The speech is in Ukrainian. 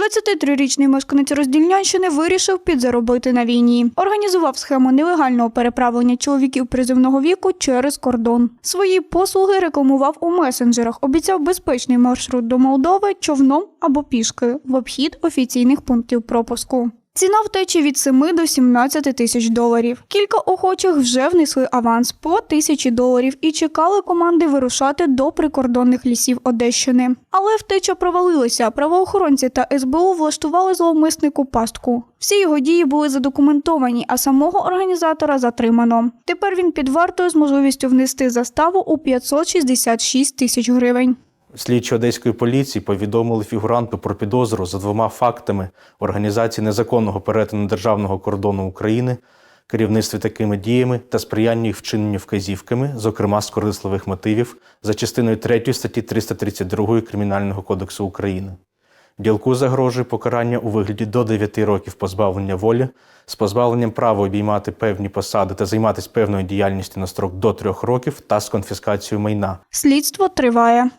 23-річний мешканець Роздільнянщини вирішив підзаробити на війні. Організував схему нелегального переправлення чоловіків призивного віку через кордон. Свої послуги рекламував у месенджерах, обіцяв безпечний маршрут до Молдови човном або пішки в обхід офіційних пунктів пропуску. Ціна втечі від 7 до 17 тисяч доларів. Кілька охочих вже внесли аванс по тисячі доларів і чекали команди вирушати до прикордонних лісів Одещини. Але втеча провалилася. Правоохоронці та СБУ влаштували зловмиснику пастку. Всі його дії були задокументовані, а самого організатора затримано. Тепер він під вартою з можливістю внести заставу у 566 тисяч гривень. Слідчі одеської поліції повідомили фігуранту про підозру за двома фактами організації незаконного перетину державного кордону України, керівництві такими діями та сприяння їх вчиненню вказівками, зокрема з корисливих мотивів, за частиною 3 статті 332 Кримінального кодексу України. Ділку загрожує покарання у вигляді до 9 років позбавлення волі з позбавленням права обіймати певні посади та займатися певною діяльністю на строк до 3 років та з конфіскацією майна. Слідство триває.